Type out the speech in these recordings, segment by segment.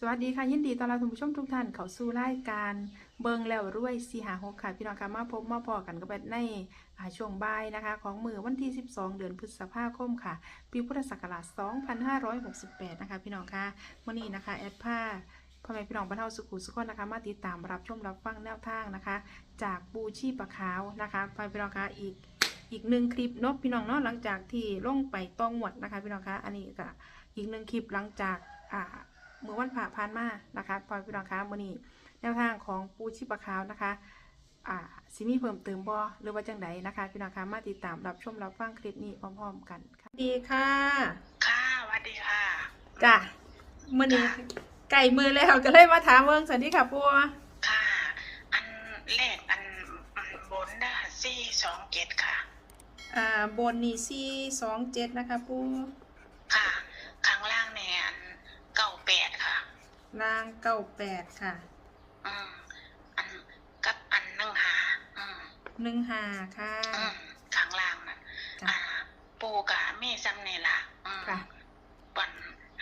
สวัสดีค่ะ ยินดีต้อนรับท่านผู้ชมทุกท่านเข้าสู่รายการเบิงแล้วรวยสีหาหกค่ะ พี่น้องค่ะมาพบมาพอกันกับในช่วงบ่ายนะคะ ของมือวันที่ 12 เดือนพฤษภาคมค่ะ ปีพุทธศักราช 2568 นะคะ พี่น้องค่ะมื่อนี้นะคะ แอดผ้าพ่อแม่พี่น้องบรรเทาสุขุสุขนะคะ มาติดตามรับชมรับฟังแนวทางนะคะ จากปูชีปะขาวนะคะพ่อแม่พี่น้องค่ะอีกอีกหนึ่งคลิปนาะพี่น้องเนาะหลังจากที่ลงไปต้องหวดนะคะ พี่น้องคะอันนี้ก็อีกหนึ่งคลิปหลังจากอ่า เมื่อวันผ่าพานมานะคะพอพี่น้องคะมื่อนี้แนวทางของปูชิปะขาวนะคะอ่าสิมีเพิ่มเติมบ่หรือว่าจังใดนะคะ พี่น้องคะมาติดตามรับชมรับฟังคลิปนี้พร้อม ๆ กันค่ะดีค่ะค่ะสวัสดีค่ะจ้ะมื่อนี้ไก่มือแล้วก็เลยมาถามเมืองสวัสดีค่ะปูค่ะ อันเลขอันอันบนนะสี่สองเจ็ดค่ะอ่าบนนี่สี่สองเจ็ดนะคะปู ล่างเก้าแปดค่ะ อืมอันกับอันหนึ่งหา อืมหนึ่งห้าค่ะ อืมข้างล่างน่ะจ้ะ อ่า ปูกะมีซ้ำนี่ล่ะอืม ค่ะปัน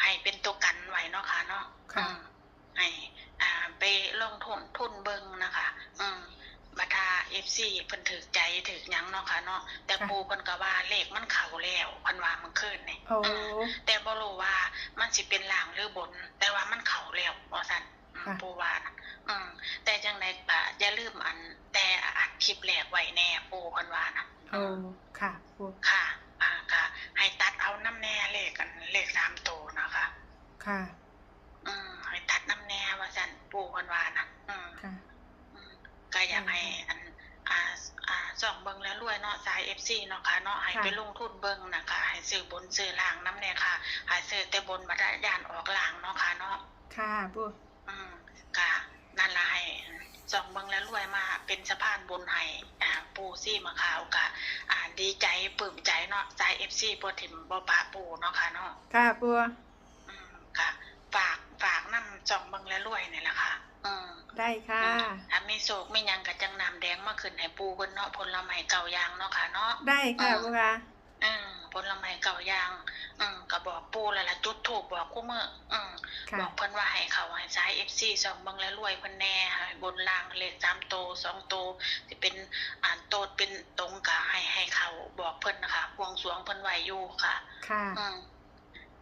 ให้เป็นตัวกันไว้เนาะค่ะเนาะค่ะ อืมให้อ่าไปลงทุนทุนเบิงนะคะ อืมบัตาเอฟซีเพิ่นถือใจถือหยังเนาะค่ะเนาะแต่ค่ะปูเพิ่นก็ว่าเลขมันเข้าแล้วเพิ่นว่ามันขึ้นนี่โอ้อืมแต่บ่รู้ว่า มันสิเป็นล่างหรือบน แต่ว่ามันเข้าแล้วว่าซั่นอืมค่ะปูว่านะอืม แต่จังไดก็อย่าลืมอัน แต่อัดคลิปแรกไว้แน่ปูเพิ่นว่านะโอ้ค่ะปูค่ะ อ่าค่ะ ให้ตัดเอาน้ำแน่เลขกันเลขสามตัวนะคะ ค่ะ อืมให้ตัดน้ำแน่ว่าซั่นปูเพิ่นว่านะอืม ค่ะ อืมก็อยากให้อันอ่าอ่าส่อง เบิงแล้วรวยเนาะสายเอฟซีเนาะค่ะเนาะให้ค่ะไปลงทุนเบิงนะคะให้ซื้อบนซื้อล่างน้ำเนี่ยค่ะให้ซื้อแต่บนบัตรยานออกล่างเนาะค่ะเนาะค่ะปูอืมก็นั่นละให้ส่องเบิงแล้วรวยมาเป็นสะพานบุญให้อ่าปูซี่มาขาวกะอ่าดีใจปลื้มใจเนาะสายเอฟซีบ่ถิ่มบ่ปาปูเนาะค่ะเนาะค่ะปูอืมค่ะฝากฝากนำส่องเบิงแล้วรวยนี่แหละค่ะอืม ได้ค่ะถ้ามีโศกมีหยังกับจังน้ำแดงมาขึ้นให้ปูเพิ่นเนาะผลไม้เก่ายางเนาะค่ะเนาะ ได้ค่ะปูค่ะอืมผลไม้เก่ายาง อืมก็บอกปูแล้วล่ะจุดถูกบอกกูมื้ออืมค่ะบอกเพิ่นว่าให้เขาให้ซ้าย FC สองเบิ่งแล้วรวยเพิ่นแน่ให้บนล่างเลข3โต2โตสิเป็นอ่านโตดเป็นตรงกะให้ให้เขาบอกเพิ่นนะคะบวงสรวงเพิ่นไว้อยู่ค่ะ ค่ะ อืม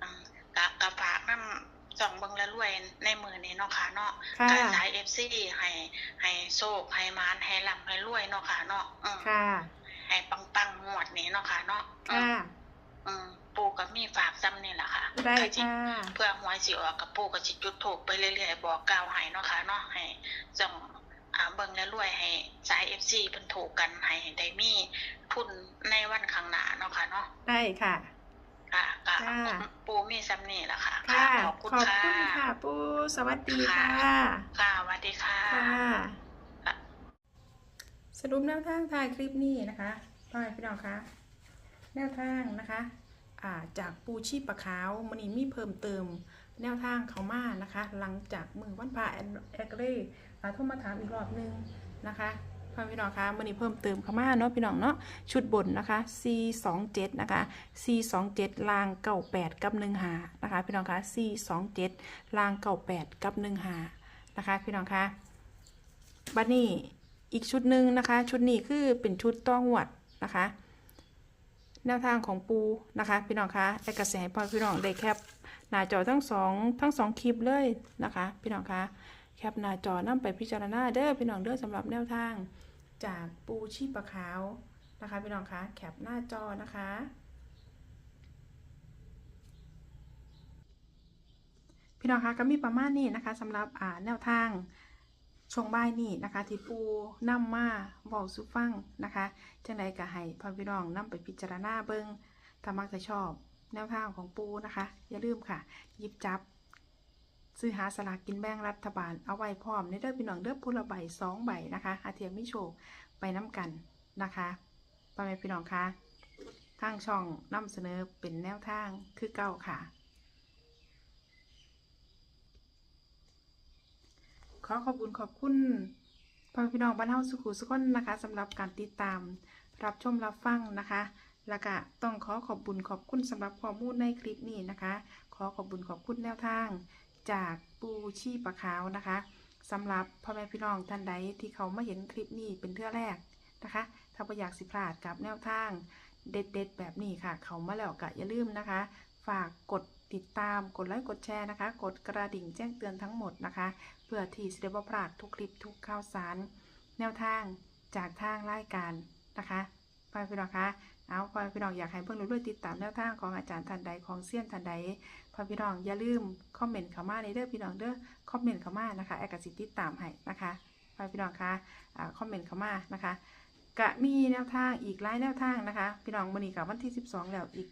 อืมกะกะฝากนำ สองเบิ่งแล้วรวยในมือนี้เนาะค่ะเนาะค่ะการสายเอฟซีให้ให้โชคให้มานให้ร่ำให้รวยเนาะค่ะเนาะอืมค่ะให้ปังปังๆงวดนี้เนาะค่ะเนาะอืค่ะมอืมปูกับมีฝากซ้ำนี่แหละค่ะได้ก็สิค่ะเพื่อหวยสิออกกับปูก็สิจุดถูกไปเรื่อยๆบอกกล่าวให้เนาะค่ะเนาะให้ส่งอ่าเบิ่งแล้วรวยให้สายเอฟซีเพิ่นถูกกันให้ได้มีทุนในวันข้างหน้าเนาะค่ะเนาะได้ค่ะ ค่ะก็ค่ะปูมีซ้ำนี่แหละค่ะค่ะ ขอบคุณขอบค่ะคุณค่ะ ปูสวัสดีค่ะ ค่ะสวัสดีค่ะ ค่ะ สรุปแนวทางท้ายคลิปนี้นะคะพ่อแม่พี่น้องคะ แนวทางนะคะอ่าจากปูชีพปะขาวมันนี้มีเพิ่มเติมแนวทางเขามานะคะ หลังจากมือวันพระแอนแอกเร่อ่าโทรมาถามอีกรอบนึงนะคะ พ่อพี่น้องคะมันนี้เพิ่มเติมเขามาเนาะพี่น้องเนาะชุดบนนะคะ C 2 7นะคะ C 2 7ลางเก่า8กับ1หานะคะพี่น้องคะ C 2 7ลางเก่า8กับ1หานะคะพี่น้องคะบัดนี้อีกชุดหนึ่งนะคะ ชุดนี้คือเป็นชุดต้องหวัดนะคะแนวทางของปูนะคะพี่น้องคะแอกระแสพอพี่น้องได้แคปหน้าจอทั้งสองทั้งสองคลิปเลยนะคะ พี่น้องคะแคปหน้าจอนำไปพิจารณาเด้อพี่น้องเด้อสำหรับแนวทาง จากปูชีปะขาวนะคะพี่น้องคะแคปหน้าจอนะคะ พี่น้องคะก็มีประมาณนี้นะคะสำหรับอ่าแนวทางช่วงบ่ายนี่นะคะ ที่ปูนำมาบอกสุฟังนะคะจังใดก็ให้พ่อพี่น้องนำไปพิจารณาเบิงถ้ามักจะชอบแนวทางของปูนะคะ อย่าลืมค่ะ หยิบจับ ซื้อหาสลากกินแบ่งรัฐบาลเอาไว้พร้อมในเด้อพี่น้องเด้อพูละใบสองใบนะคะอาเทียมมิโชคไปน้ำกันนะคะพ่อแม่พี่น้องคะทางช่องนำเสนอเป็นแนวทางคือเก้าค่ะ ขอขอบคุณขอบคุณพ่อพี่น้องบ้านเฮาสุขุสุขนนะคะสำหรับการติดตามรับชมรับฟังนะคะแล้วก็ต้องขอขอบคุณขอบคุณสำหรับข้อมูลในคลิปนี้นะคะ ขอขอบคุณขอบคุณแนวทาง จากปูชีปะขาวนะคะสำหรับพ่อแม่พี่น้องท่านใดที่เขามาเห็นคลิปนี้เป็นเทื่อแรกนะคะ ถ้าบ่อยากสิพลาดกับแนวทางเด็ดๆ แบบนี้ค่ะ เขามาแล้วก็อย่าลืมนะคะ ฝากกดติดตามกดไลค์กดแชร์นะคะ กดกระดิ่งแจ้งเตือนทั้งหมดนะคะ เพื่อที่จะได้บ่พลาดทุกคลิปทุกข่าวสาร แนวทางจากทางรายการนะคะ พ่อพี่น้องคะเอาพ่อพี่น้องอยากให้เพิ่งรู้ด้วยติดตามแนวทางของอาจารย์ทันใดของเซียนทันใดพ่อพี่น้องอย่าลืมคอมเมนต์เข้ามาในเด้อพี่น้องเด้อคอมเมนต์เข้ามานะคะแอกสิติดตามให้นะคะพ่อพี่น้องคะคอมเมนต์เข้ามานะคะกะมีแนวทางอีกหลายแนวทางนะคะ พี่น้องมื้อนี้กับวันที่ 12 แล้วอีก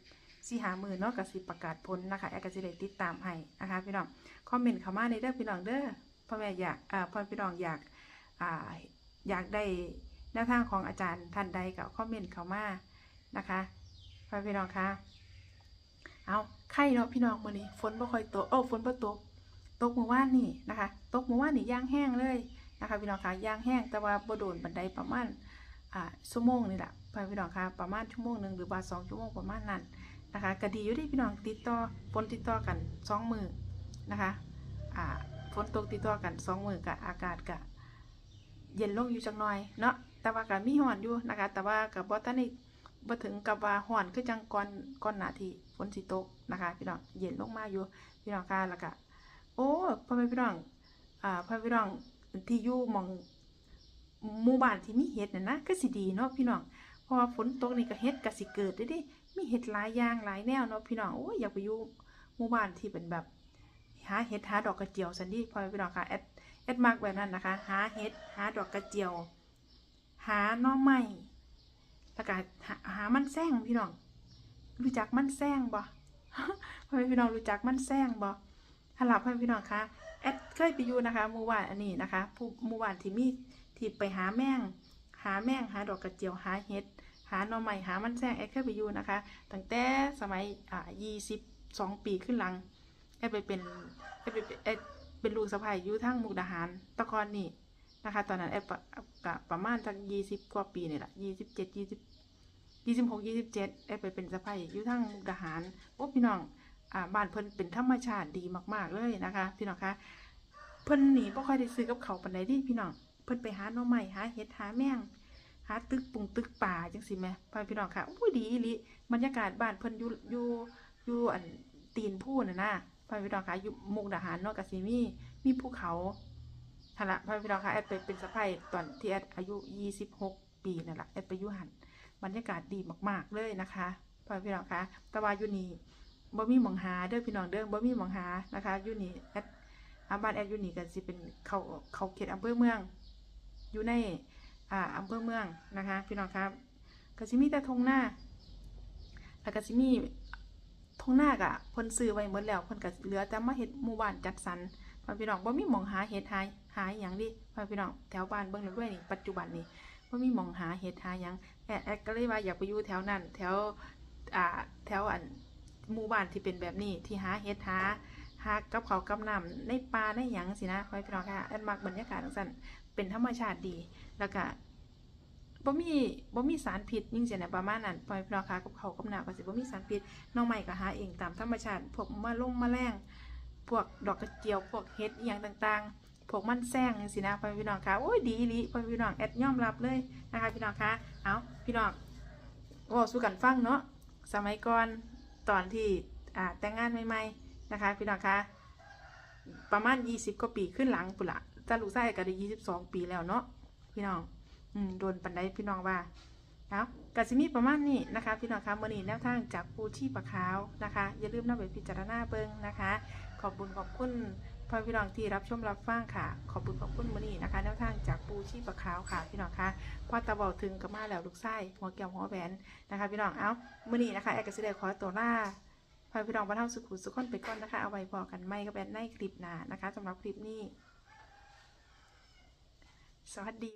สี่หามือเนาะกสิประกาศผลนะคะแอกสิได้ติดตามให้นะคะพี่น้องคอมเมนต์เข้ามาในเด้อพี่น้องเด้อพ่อแม่อยากพ่อพี่น้องอยากอยากได้ แนวทางของอาจารย์ท่านใดก็คอมเมนต์เข้ามานะคะพ่อพี่น้องคะเอาไข่เนาะพี่น้องมื้อนี้ฝนบ่ค่อยตกโอ้ฝนบ่ตกตกเมื่อวานนี่นะคะ ตกเมื่อวานนี่ย่างแห้งเลยนะคะพี่น้องคะย่างแห้งแต่ว่าบ่โดนบันไดประมาณอ่าชั่วโมงนี่แหละพี่น้องคะประมาณชั่วโมงหนึ่งหรือว่าสองชั่วโมงประมาณนั้นนะคะก็ดีอยู่ที่พี่น้องติดต่อฝนติดต่อกันสองมือนะคะอ่าฝนตกติดต่อกันสองมือกับอากาศกะเย็นลงอยู่จักหน่อยเนาะ แต่ว่าก็มีร้อนอยู่นะคะ แต่ว่ากับบ่ทันได้บ่ถึงกับว่าฮ้อนคือจังก่อนก่อนหน้าที่ฝนสิตกนะคะ พี่น้องเย็นลงมาอยู่พี่น้องค่ะแล้วก็โอ้พ่อแม่พี่น้องอ่าพ่อแม่พี่น้องที่อยู่มองหมู่บ้านที่มีเห็ดน่ะนะก็สิดีเนาะพี่น้องเพราะว่าฝนตกนี่ก็เห็ดก็สิเกิดได้ดิมีเห็ดหลายอย่างหลายแนวเนาะพี่น้องโอ้ยอยากไปอยู่หมู่บ้านที่เป็นแบบหาเห็ดหาดอกกระเจียวซันดีพ่อแม่พี่น้องค่ะแอดแอดมักแบบนั้นนะคะ หาเห็ดหาดอกกระเจียว หาหน่อไม้แล้วก็หาหามันแซงพี่น้อง รู้จักมันแซงบ่พ่อพี่น้องรู้จักมันแซงบ่ฮัลโหลพ่อพี่น้องคะแอดเคยไปอยู่นะคะมู่บ้านอันนี้นะคะผู้มู่บ้านที่มีที่ไปหาแมงหาแมงหาดอกกระเจียวหาเห็ดหาหน่อไม้หามันแซงแอดเคยไปอยู่นะคะตั้งแต่สมัยอ่ายี่สิบสองปีขึ้นหลังแอดไปเป็นแอดไปเป็นแอดเป็นลูกสะใภ้อยู่ทั้งมุกดาหารตะกอนนี่ นะคะ ตอนนั้นแอดปะกะประมาณจักยี่สิบกว่าปีนี่แหละยี่สิบเจ็ดยี่สิบยี่สิบหกยี่สิบเจ็ดได้ไปเป็นสะใภ้อยู่ทั้งมุกดาหารโอ้พี่น้องอ่าบ้านเพิ่นเป็นธรรมชาติดีมาก ๆเลยนะคะ พี่น้องคะเพิ่นหนีบ่ค่อยได้ซื้อกับเขาปานใดดิพี่น้องเพิ่นไปหาหน่อไม้หาเห็ดหาแมงหาตึกปุงตึกป่าจังสิแหม่พ่อพี่น้องค่ะอู้ดีอีหลิบรรยากาศบ้านเพิ่นอยู่อยู่อยู่อันตีนผู้น่ะนะพ่อพี่น้องค่ะอยู่มุกดาหารเนาะก็สิมีมีภูเขา หั่นละพ่อพี่น้องคะแอดไปเป็นสะใภ้ตอนที่แอดอายุ 26 ปีนั่นแหละแอดไปยู่หั่นบรรยากาศดีมากๆเลยนะคะพ่อพี่น้องคะต่ว่ายู่นี่บ่มีหมองหาเด้อพี่น้องเด้อบ่มีหมองหานะคะยู่นี่แอดอาบ้านแอดยู่นี่ก็สิเป็นเขาเขาเขตอำเภอเมือง อยู่ในอ่าอำเภอเมืองนะคะ พี่น้องครับกสิมีแต่ทงหน้าแล้วกสิมีทงหน้ากะพ่นซื้อไว้หมดแล้วพ่นก็เหลือแต่มาเฮ็ดหมู่บ้านจัดสรร พ่อพี่น้องบ่มีหมองหาเฮ็ดหายหายอย่างดิพ่อพี่น้องแถวบ้านเบิ่งด้วยนี่ปัจจุบันนี่บ่มีหมองหาเฮ็ดหาหยังแอดแอดก็เลยว่าอยากไปอยู่แถวนั้น แถวอ่าแถวอันหมู่บ้านที่เป็นแบบนี้ที่หาเฮ็ดหาหากับเขากับน้ำในป่าในหยังสินะพ่อพี่น้องค่ะแอดมักบรรยากาศจังซั่นเป็นธรรมชาติดีแล้วก็บ่มีบ่มีสารพิษยิ่งเสียนะประมาณนั้นพ่อพี่น้องค่ะกับเขากับน้ำก็สิบ่มีสารพิษน้องใหม่ก็หาเองตามธรรมชาติพวกมะลงมาแมลง พวกดอกกระเจียวพวกเห็ดอหย่างต่างๆพวกมันแซงสินะพ่อพี่น้องคะโอ้ยดีอีหลีพ่อพี่น้องแอดยอมรับเลยนะคะพี่น้องคะเอาพี่น้องว่าสู้กันฟังเนาะสมัยก่อนตอนที่อ่าแต่งงานใหม่ๆนะคะพี่น้องคะประมาณ 20กว่าปีขึ้นหลังปุละแต่ลูกชายก็ได้22 ปีแล้วเนาะพี่น้องอืมโดนปันไดพี่น้องว่าเอากสิมีประมาณนี้นะคะ พี่น้องคะมื่อนี้แนวทางจากปูชีปะขาวนะคะ อย่าลืมนำไปพิจารณาเบิ่งนะคะ ขอบคุณขอบคุณพ่อพี่น้องที่รับชมรับฟังค่ะ ขอบคุณขอบคุณมื่อนี้นะคะแนวทางจากปูชีปะขาวค่ะพี่น้องคะพอตะเบาถึงก็มาแล้วลูกไส้หัวแก้วหัวแหวนนะคะ พี่น้องเอามื่อนี้นะคะแอกกสิเดขอตัวล่าพาพี่น้องบรรเทาสุขุสุขคนไปก่อนนะคะเอาไว้พอกันไม่ก็เป็นในคลิปหน้านะคะสำหรับคลิปนี้ สวัสดี